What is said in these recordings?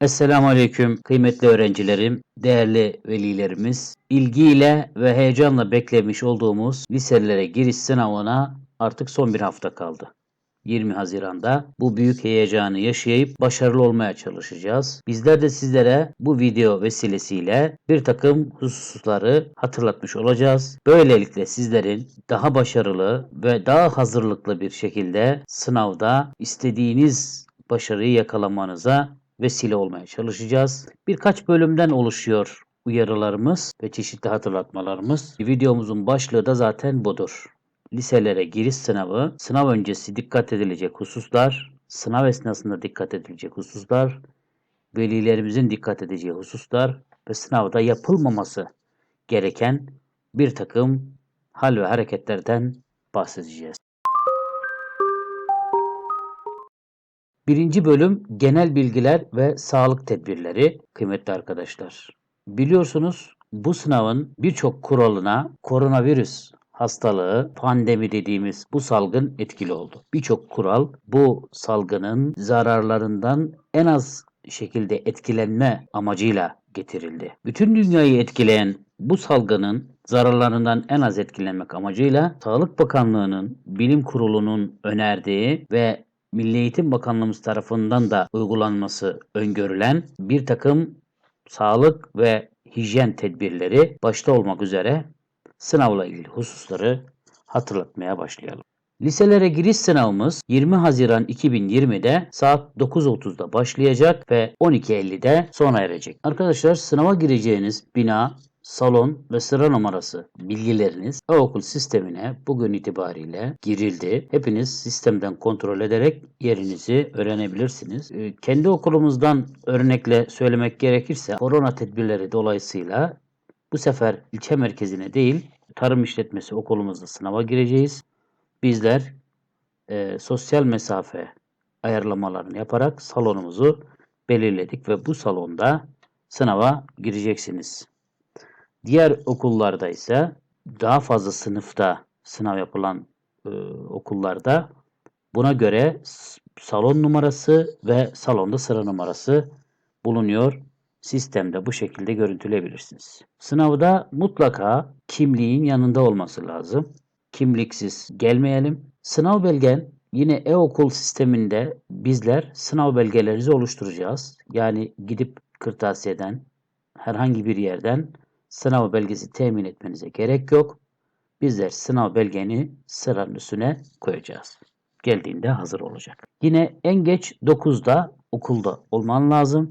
Esselamu Aleyküm kıymetli öğrencilerim, değerli velilerimiz. İlgiyle ve heyecanla beklemiş olduğumuz liselere giriş sınavına artık son bir hafta kaldı. 20 Haziran'da bu büyük heyecanı yaşayıp başarılı olmaya çalışacağız. Bizler de sizlere bu video vesilesiyle bir takım hususları hatırlatmış olacağız. Böylelikle sizlerin daha başarılı ve daha hazırlıklı bir şekilde sınavda istediğiniz başarıyı yakalamanıza vesile olmaya çalışacağız. Birkaç bölümden oluşuyor uyarılarımız ve çeşitli hatırlatmalarımız. Videomuzun başlığı da zaten budur. Liselere giriş sınavı, sınav öncesi dikkat edilecek hususlar, sınav esnasında dikkat edilecek hususlar, velilerimizin dikkat edeceği hususlar ve sınavda yapılmaması gereken bir takım hal ve hareketlerden bahsedeceğiz. Birinci bölüm genel bilgiler ve sağlık tedbirleri kıymetli arkadaşlar. Biliyorsunuz bu sınavın birçok kuralına koronavirüs hastalığı, pandemi dediğimiz bu salgın etkili oldu. Birçok kural bu salgının zararlarından en az şekilde etkilenme amacıyla getirildi. Bütün dünyayı etkileyen bu salgının zararlarından en az etkilenmek amacıyla Sağlık Bakanlığı'nın bilim kurulunun önerdiği ve Milli Eğitim Bakanlığımız tarafından da uygulanması öngörülen bir takım sağlık ve hijyen tedbirleri başta olmak üzere sınavla ilgili hususları hatırlatmaya başlayalım. Liselere giriş sınavımız 20 Haziran 2020'de saat 9.30'da başlayacak ve 12.50'de sona erecek. Arkadaşlar sınava gireceğiniz bina salon ve sıra numarası bilgileriniz okul sistemine bugün itibariyle girildi. Hepiniz sistemden kontrol ederek yerinizi öğrenebilirsiniz. Ee, kendi okulumuzdan örnekle söylemek gerekirse korona tedbirleri dolayısıyla bu sefer ilçe merkezine değil tarım işletmesi okulumuzda sınava gireceğiz. Bizler e, sosyal mesafe ayarlamalarını yaparak salonumuzu belirledik ve bu salonda sınava gireceksiniz. Diğer okullarda ise daha fazla sınıfta sınav yapılan e, okullarda buna göre salon numarası ve salonda sıra numarası bulunuyor. Sistemde bu şekilde görüntüleyebilirsiniz. Sınavda mutlaka kimliğin yanında olması lazım. Kimliksiz gelmeyelim. Sınav belgen yine e-okul sisteminde bizler sınav belgelerinizi oluşturacağız. Yani gidip kırtasiyeden herhangi bir yerden sınav belgesi temin etmenize gerek yok. Bizler sınav belgeni sıranın üstüne koyacağız. Geldiğinde hazır olacak. Yine en geç 9'da okulda olman lazım.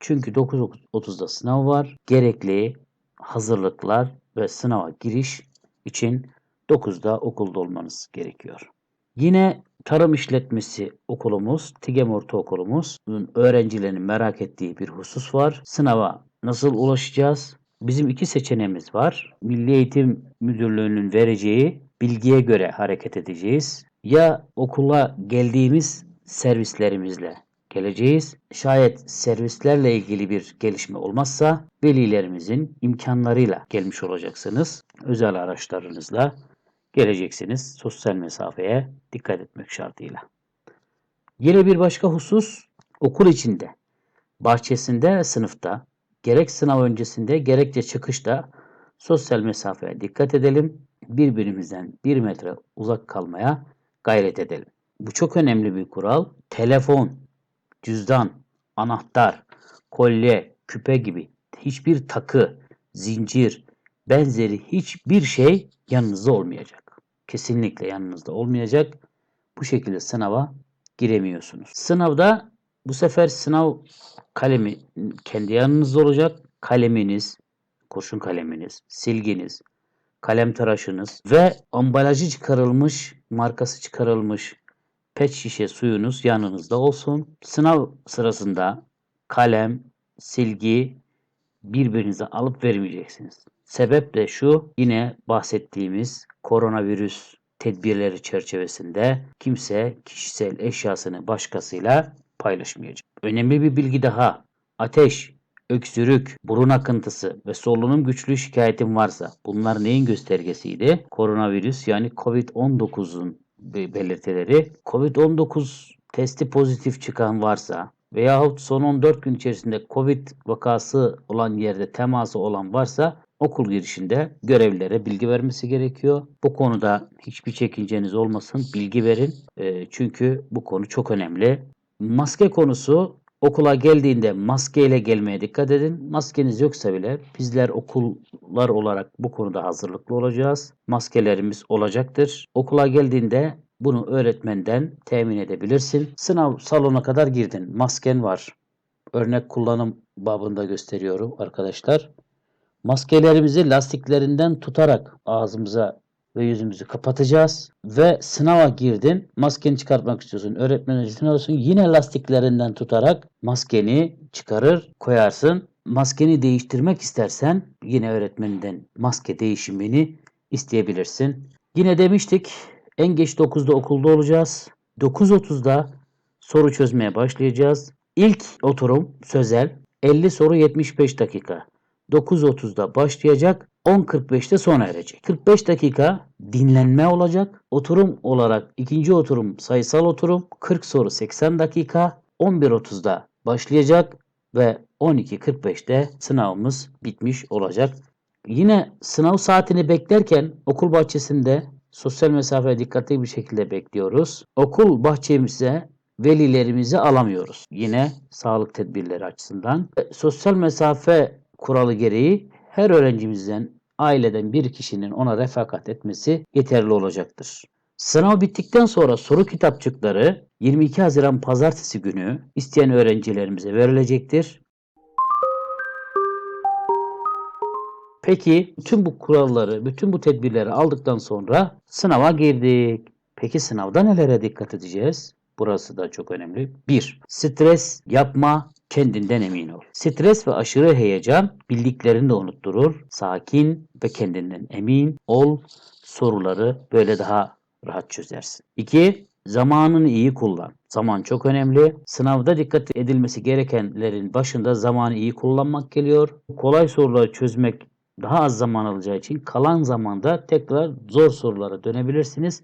Çünkü 9.30'da sınav var. Gerekli hazırlıklar ve sınava giriş için 9'da okulda olmanız gerekiyor. Yine tarım işletmesi okulumuz, TİGEM Ortaokulumuz öğrencilerin merak ettiği bir husus var. Sınava nasıl ulaşacağız? Bizim iki seçeneğimiz var. Milli Eğitim Müdürlüğü'nün vereceği bilgiye göre hareket edeceğiz. Ya okula geldiğimiz servislerimizle geleceğiz. Şayet servislerle ilgili bir gelişme olmazsa velilerimizin imkanlarıyla gelmiş olacaksınız. Özel araçlarınızla geleceksiniz. Sosyal mesafeye dikkat etmek şartıyla. Yine bir başka husus okul içinde, bahçesinde, sınıfta gerek sınav öncesinde gerekçe çıkışta sosyal mesafeye dikkat edelim. Birbirimizden bir metre uzak kalmaya gayret edelim. Bu çok önemli bir kural. Telefon, cüzdan, anahtar, kolye, küpe gibi hiçbir takı, zincir, benzeri hiçbir şey yanınızda olmayacak. Kesinlikle yanınızda olmayacak. Bu şekilde sınava giremiyorsunuz. Sınavda bu sefer sınav kalemi kendi yanınızda olacak. Kaleminiz, kurşun kaleminiz, silginiz, kalem tıraşınız ve ambalajı çıkarılmış, markası çıkarılmış pet şişe suyunuz yanınızda olsun. Sınav sırasında kalem, silgi birbirinize alıp vermeyeceksiniz. Sebep de şu yine bahsettiğimiz koronavirüs tedbirleri çerçevesinde kimse kişisel eşyasını başkasıyla paylaşmayacak. Önemli bir bilgi daha. Ateş, öksürük, burun akıntısı ve solunum güçlüğü şikayetin varsa bunlar neyin göstergesiydi? Koronavirüs yani COVID-19'un belirtileri. COVID-19 testi pozitif çıkan varsa veyahut son 14 gün içerisinde Covid vakası olan yerde teması olan varsa okul girişinde görevlilere bilgi vermesi gerekiyor. Bu konuda hiçbir çekinceniz olmasın. Bilgi verin. E, çünkü bu konu çok önemli. Maske konusu okula geldiğinde maskeyle gelmeye dikkat edin. Maskeniz yoksa bile bizler okullar olarak bu konuda hazırlıklı olacağız. Maskelerimiz olacaktır. Okula geldiğinde bunu öğretmenden temin edebilirsin. Sınav salona kadar girdin. Masken var. Örnek kullanım babında gösteriyorum arkadaşlar. Maskelerimizi lastiklerinden tutarak ağzımıza ve yüzümüzü kapatacağız. Ve sınava girdin. Maskeni çıkartmak istiyorsun. Öğretmen istiyorsun. Yine lastiklerinden tutarak maskeni çıkarır koyarsın. Maskeni değiştirmek istersen yine öğretmeninden maske değişimini isteyebilirsin. Yine demiştik en geç 9'da okulda olacağız. 9.30'da soru çözmeye başlayacağız. İlk oturum sözel 50 soru 75 dakika. 9.30'da başlayacak. 10.45'te sona erecek. 45 dakika dinlenme olacak. Oturum olarak ikinci oturum sayısal oturum 40 soru 80 dakika. 11.30'da başlayacak ve 12.45'te sınavımız bitmiş olacak. Yine sınav saatini beklerken okul bahçesinde sosyal mesafeye dikkatli bir şekilde bekliyoruz. Okul bahçemize velilerimizi alamıyoruz. Yine sağlık tedbirleri açısından. Sosyal mesafe kuralı gereği her öğrencimizden aileden bir kişinin ona refakat etmesi yeterli olacaktır. Sınav bittikten sonra soru kitapçıkları 22 Haziran Pazartesi günü isteyen öğrencilerimize verilecektir. Peki bütün bu kuralları, bütün bu tedbirleri aldıktan sonra sınava girdik. Peki sınavda nelere dikkat edeceğiz? Burası da çok önemli. 1. Stres yapma, kendinden emin ol. Stres ve aşırı heyecan bildiklerini de unutturur. Sakin ve kendinden emin ol. Soruları böyle daha rahat çözersin. 2. Zamanını iyi kullan. Zaman çok önemli. Sınavda dikkat edilmesi gerekenlerin başında zamanı iyi kullanmak geliyor. Kolay soruları çözmek daha az zaman alacağı için kalan zamanda tekrar zor sorulara dönebilirsiniz.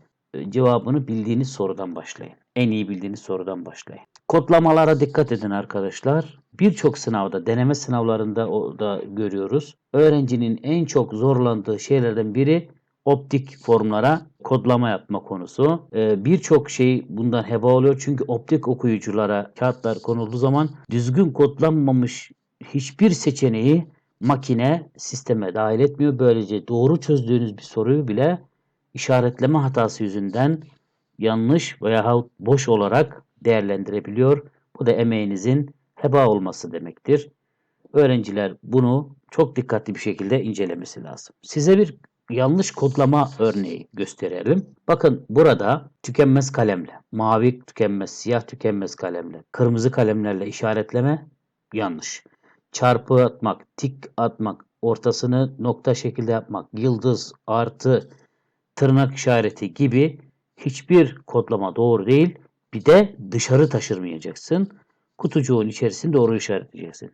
Cevabını bildiğiniz sorudan başlayın. En iyi bildiğiniz sorudan başlayın. Kodlamalara dikkat edin arkadaşlar. Birçok sınavda, deneme sınavlarında da görüyoruz. Öğrencinin en çok zorlandığı şeylerden biri optik formlara kodlama yapma konusu. Ee, Birçok şey bundan heba oluyor. Çünkü optik okuyuculara kağıtlar konulduğu zaman düzgün kodlanmamış hiçbir seçeneği makine sisteme dahil etmiyor. Böylece doğru çözdüğünüz bir soruyu bile işaretleme hatası yüzünden yanlış veya boş olarak değerlendirebiliyor. Bu da emeğinizin heba olması demektir. Öğrenciler bunu çok dikkatli bir şekilde incelemesi lazım. Size bir yanlış kodlama örneği gösterelim. Bakın burada tükenmez kalemle, mavi tükenmez, siyah tükenmez kalemle, kırmızı kalemlerle işaretleme yanlış. Çarpı atmak, tik atmak, ortasını nokta şekilde yapmak, yıldız, artı, tırnak işareti gibi hiçbir kodlama doğru değil. Bir de dışarı taşırmayacaksın. Kutucuğun içerisini doğru işaretleyeceksin.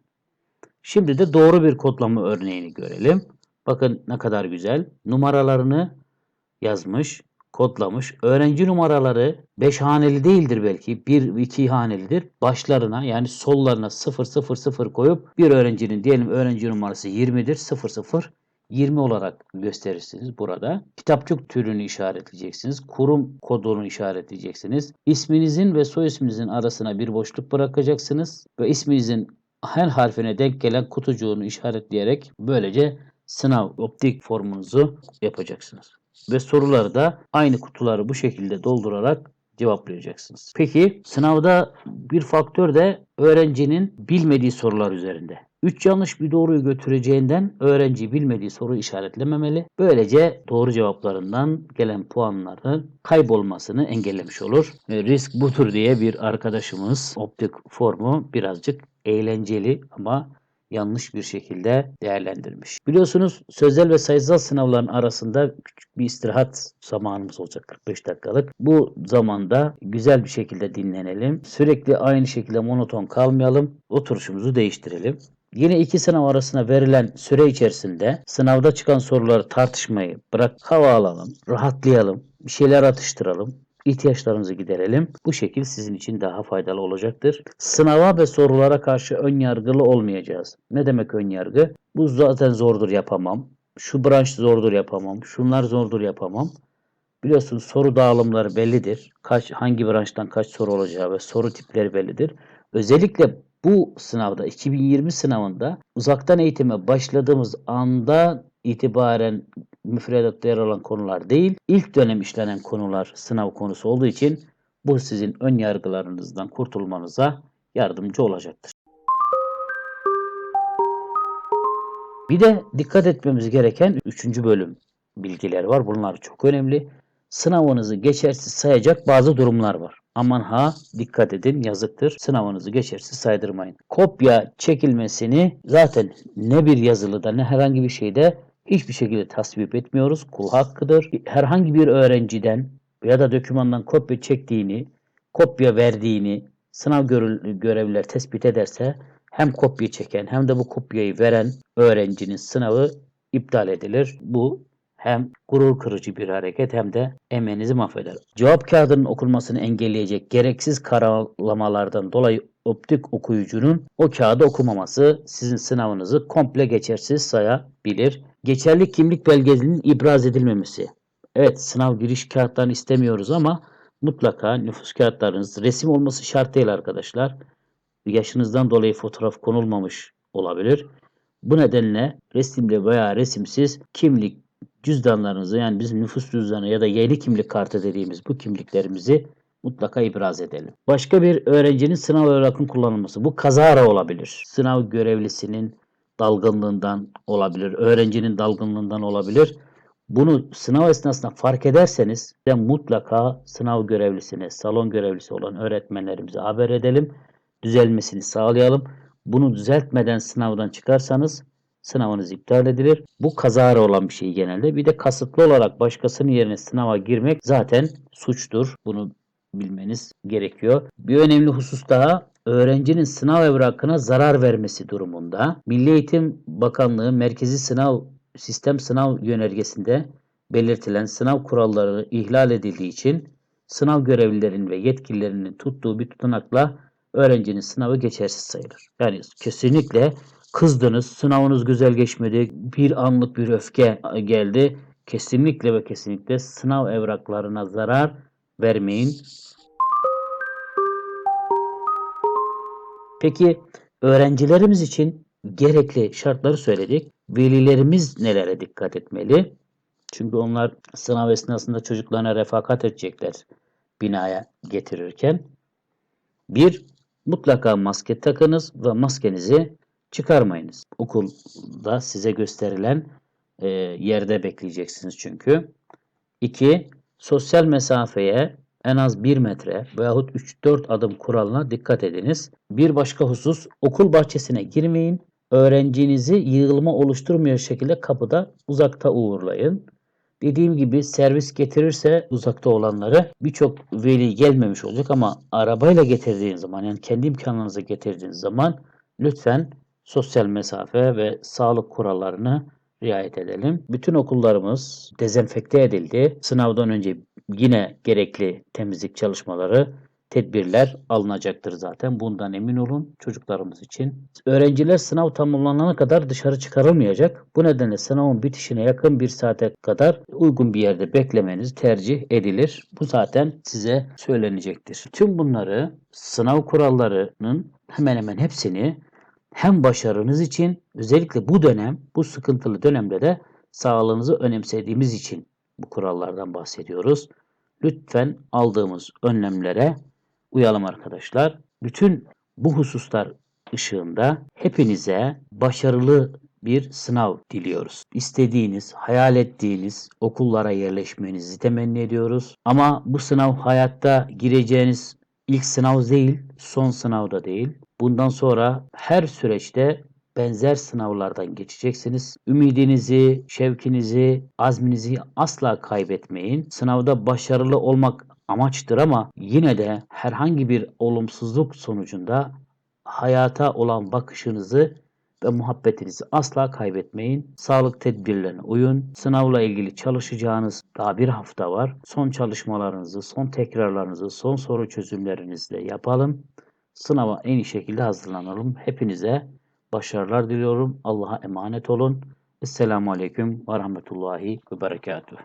Şimdi de doğru bir kodlama örneğini görelim. Bakın ne kadar güzel. Numaralarını yazmış, kodlamış. Öğrenci numaraları 5 haneli değildir belki. 1 2 hanelidir. Başlarına yani sollarına 0 0 0 koyup bir öğrencinin diyelim öğrenci numarası 20'dir. 0 0 20 olarak gösterirsiniz burada. Kitapçık türünü işaretleyeceksiniz. Kurum kodunu işaretleyeceksiniz. İsminizin ve soy isminizin arasına bir boşluk bırakacaksınız ve isminizin her harfine denk gelen kutucuğunu işaretleyerek böylece sınav optik formunuzu yapacaksınız. Ve soruları da aynı kutuları bu şekilde doldurarak cevaplayacaksınız. Peki sınavda bir faktör de öğrencinin bilmediği sorular üzerinde. 3 yanlış bir doğruyu götüreceğinden öğrenci bilmediği soru işaretlememeli. Böylece doğru cevaplarından gelen puanların kaybolmasını engellemiş olur. Risk budur diye bir arkadaşımız optik formu birazcık eğlenceli ama yanlış bir şekilde değerlendirmiş. Biliyorsunuz sözel ve sayısal sınavların arasında küçük bir istirahat zamanımız olacak 45 dakikalık. Bu zamanda güzel bir şekilde dinlenelim. Sürekli aynı şekilde monoton kalmayalım. Oturuşumuzu değiştirelim. Yine iki sınav arasında verilen süre içerisinde sınavda çıkan soruları tartışmayı bırak hava alalım, rahatlayalım, bir şeyler atıştıralım. ihtiyaçlarımızı giderelim. Bu şekil sizin için daha faydalı olacaktır. Sınava ve sorulara karşı ön yargılı olmayacağız. Ne demek ön yargı? Bu zaten zordur yapamam. Şu branş zordur yapamam. Şunlar zordur yapamam. Biliyorsunuz soru dağılımları bellidir. Kaç hangi branştan kaç soru olacağı ve soru tipleri bellidir. Özellikle bu sınavda 2020 sınavında uzaktan eğitime başladığımız anda itibaren müfredatta yer alan konular değil, ilk dönem işlenen konular sınav konusu olduğu için bu sizin ön yargılarınızdan kurtulmanıza yardımcı olacaktır. Bir de dikkat etmemiz gereken 3. bölüm bilgiler var. Bunlar çok önemli. Sınavınızı geçersiz sayacak bazı durumlar var. Aman ha dikkat edin yazıktır. Sınavınızı geçersiz saydırmayın. Kopya çekilmesini zaten ne bir yazılıda ne herhangi bir şeyde hiçbir şekilde tasvip etmiyoruz. Kul hakkıdır. Herhangi bir öğrenciden ya da dokümandan kopya çektiğini, kopya verdiğini sınav görevliler tespit ederse hem kopya çeken hem de bu kopyayı veren öğrencinin sınavı iptal edilir. Bu hem gurur kırıcı bir hareket hem de emeğinizi mahveder. Cevap kağıdının okunmasını engelleyecek gereksiz karalamalardan dolayı optik okuyucunun o kağıdı okumaması sizin sınavınızı komple geçersiz sayabilir. Geçerli kimlik belgesinin ibraz edilmemesi. Evet sınav giriş kağıtlarını istemiyoruz ama mutlaka nüfus kağıtlarınız resim olması şart değil arkadaşlar. Yaşınızdan dolayı fotoğraf konulmamış olabilir. Bu nedenle resimli veya resimsiz kimlik cüzdanlarınızı yani bizim nüfus cüzdanı ya da yeni kimlik kartı dediğimiz bu kimliklerimizi mutlaka ibraz edelim. Başka bir öğrencinin sınav evrakının kullanılması. Bu kazara olabilir. Sınav görevlisinin dalgınlığından olabilir. Öğrencinin dalgınlığından olabilir. Bunu sınav esnasında fark ederseniz de mutlaka sınav görevlisine, salon görevlisi olan öğretmenlerimize haber edelim. Düzelmesini sağlayalım. Bunu düzeltmeden sınavdan çıkarsanız sınavınız iptal edilir. Bu kazara olan bir şey genelde. Bir de kasıtlı olarak başkasının yerine sınava girmek zaten suçtur. Bunu bilmeniz gerekiyor. Bir önemli husus daha öğrencinin sınav evrakına zarar vermesi durumunda Milli Eğitim Bakanlığı Merkezi Sınav Sistem Sınav Yönergesinde belirtilen sınav kuralları ihlal edildiği için sınav görevlilerinin ve yetkililerinin tuttuğu bir tutanakla öğrencinin sınavı geçersiz sayılır. Yani kesinlikle kızdınız, sınavınız güzel geçmedi, bir anlık bir öfke geldi. Kesinlikle ve kesinlikle sınav evraklarına zarar vermeyin. Peki öğrencilerimiz için gerekli şartları söyledik. Velilerimiz nelere dikkat etmeli? Çünkü onlar sınav esnasında çocuklarına refakat edecekler binaya getirirken. Bir, mutlaka maske takınız ve maskenizi çıkarmayınız. Okulda size gösterilen e, yerde bekleyeceksiniz çünkü. 2. Sosyal mesafeye en az 1 metre veyahut 3-4 adım kuralına dikkat ediniz. Bir başka husus okul bahçesine girmeyin. Öğrencinizi yığılma oluşturmuyor şekilde kapıda uzakta uğurlayın. Dediğim gibi servis getirirse uzakta olanları birçok veli gelmemiş olacak ama arabayla getirdiğiniz zaman yani kendi imkanlarınıza getirdiğiniz zaman lütfen sosyal mesafe ve sağlık kurallarını riayet edelim. Bütün okullarımız dezenfekte edildi. Sınavdan önce yine gerekli temizlik çalışmaları, tedbirler alınacaktır zaten. Bundan emin olun çocuklarımız için. Öğrenciler sınav tamamlanana kadar dışarı çıkarılmayacak. Bu nedenle sınavın bitişine yakın bir saate kadar uygun bir yerde beklemeniz tercih edilir. Bu zaten size söylenecektir. Tüm bunları sınav kurallarının hemen hemen hepsini hem başarınız için özellikle bu dönem, bu sıkıntılı dönemde de sağlığınızı önemsediğimiz için bu kurallardan bahsediyoruz. Lütfen aldığımız önlemlere uyalım arkadaşlar. Bütün bu hususlar ışığında hepinize başarılı bir sınav diliyoruz. İstediğiniz, hayal ettiğiniz okullara yerleşmenizi temenni ediyoruz. Ama bu sınav hayatta gireceğiniz ilk sınav değil, son sınav da değil. Bundan sonra her süreçte benzer sınavlardan geçeceksiniz. Ümidinizi, şevkinizi, azminizi asla kaybetmeyin. Sınavda başarılı olmak amaçtır ama yine de herhangi bir olumsuzluk sonucunda hayata olan bakışınızı ve muhabbetinizi asla kaybetmeyin. Sağlık tedbirlerine uyun. Sınavla ilgili çalışacağınız daha bir hafta var. Son çalışmalarınızı, son tekrarlarınızı, son soru çözümlerinizi de yapalım. Sınava en iyi şekilde hazırlanalım. Hepinize başarılar diliyorum. Allah'a emanet olun. Esselamu Aleyküm ve Rahmetullahi ve Berekatuhu.